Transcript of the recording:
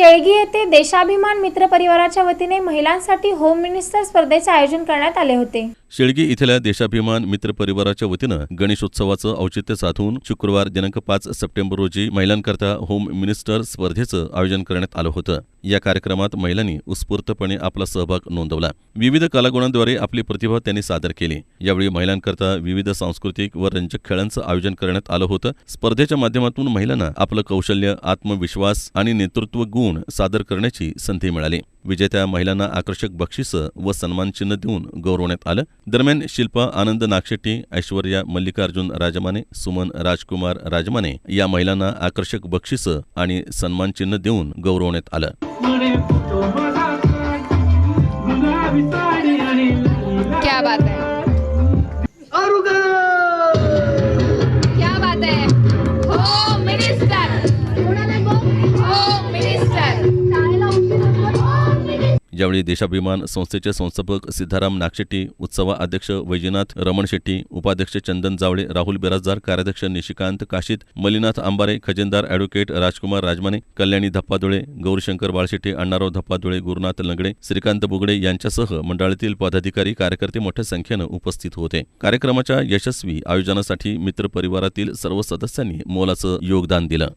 शेळगी येथे देशाभिमान मित्र परिवाराच्या वतीने महिलांसाठी होम मिनिस्टर स्पर्धेचे आयोजन करण्यात आले होते. शेळगी इथल्या देशाभिमान मित्र परिवाराच्या वतीनं गणेशोत्सवाचं औचित्य साधून शुक्रवार दिनांक पाच सप्टेंबर रोजी महिलांकरता होम मिनिस्टर स्पर्धेचं आयोजन करण्यात आलं होतं. या कार्यक्रमात महिलांनी उत्स्फूर्तपणे आपला सहभाग नोंदवला. विविध कलागुणांद्वारे आपली प्रतिभा त्यांनी सादर केली. यावेळी महिलांकरता विविध सांस्कृतिक व रंजक खेळांचं आयोजन करण्यात आलं होतं. स्पर्धेच्या माध्यमातून महिलांना आपलं कौशल्य आत्मविश्वास आणि नेतृत्व गुण सादर करण्याची संधी मिळाली. विजेत्या महिलांना आकर्षक बक्षिसं व सन्मानचिन्ह देऊन गौरवण्यात आलं. दरम्यान शिल्पा आनंद नागशेट्टी ऐश्वर्या मल्लिकार्जुन राजमाने सुमन राजकुमार राजमाने या महिलांना आकर्षक बक्षिसं आणि सन्मानचिन्ह देऊन गौरवण्यात आलं. यावेळी देशाभिमान संस्थेचे संस्थापक सिद्धाराम नागशेट्टी उत्सवा अध्यक्ष वैजनाथ रमण शेट्टी उपाध्यक्ष चंदन जावळे राहुल बिराजदार कार्याध्यक्ष निशिकांत काशीत मलिनाथ आंबारे खजिनदार अॅडव्होकेट राजकुमार राजमाने कल्याणी धप्पाधुळे गौरीशंकर बाळशेट्टी अण्णाराव धप्पाधुळे गुरुनाथ लंगडे श्रीकांत बुगडे यांच्यासह मंडळातील पदाधिकारी कार्यकर्ते मोठ्या संख्येनं उपस्थित होते. कार्यक्रमाच्या यशस्वी आयोजनासाठी मित्र परिवारातील सर्व सदस्यांनी मोलाचं योगदान दिलं.